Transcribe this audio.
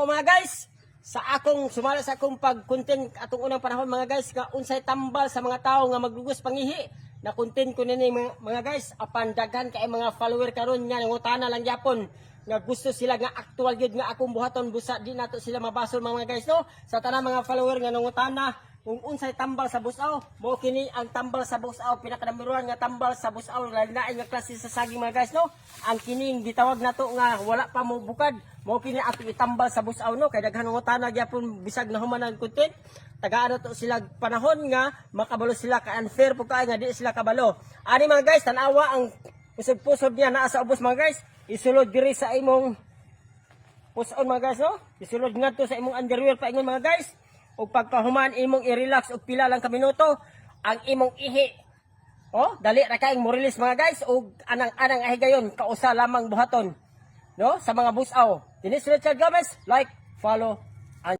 O mga guys, sa akong sumala sa akong pag-content atong unang panahon mga guys nga unsay tambal sa mga tao nga maglugos pangihi. Na content ko nini mga, mga guys apan daghan kay mga follower karon nga nangutana lang gyapon nga gusto sila nga actual gyud nga akong buhaton busa di nato sila mabasol mga guys no? Sa tanang mga follower nga nangutana kung unsay tambal sa busaw mo kini ang tambal sa busaw pinakadamiruan nga tambal sa busaw lain nga klase sa saging mga guys no? Ang kining gitawag nato nga wala pa mo bukad. Mo kini ato itambal sa busaw no? Kay daghan nga tanag gyapon bisag na human ang content tagaan to sila panahon nga makabalo sila ka unfair po kay nga di sila kabalo. Ani mga guys tanawa ang pusod-pusod niya naa sa ubos mga guys. Isulod diri sa imong puson mga guys no? Isulod nga to sa imong underwear pa ingon mga guys ug pagkahuman imong i-relax og pila lang ka minuto ang imong ihi. Oh dali ra kaing mo release mga guys ug anang anang ahigayon kausa lamang buhaton. No? Sa mga busaw. Dinis Richard Gomez like follow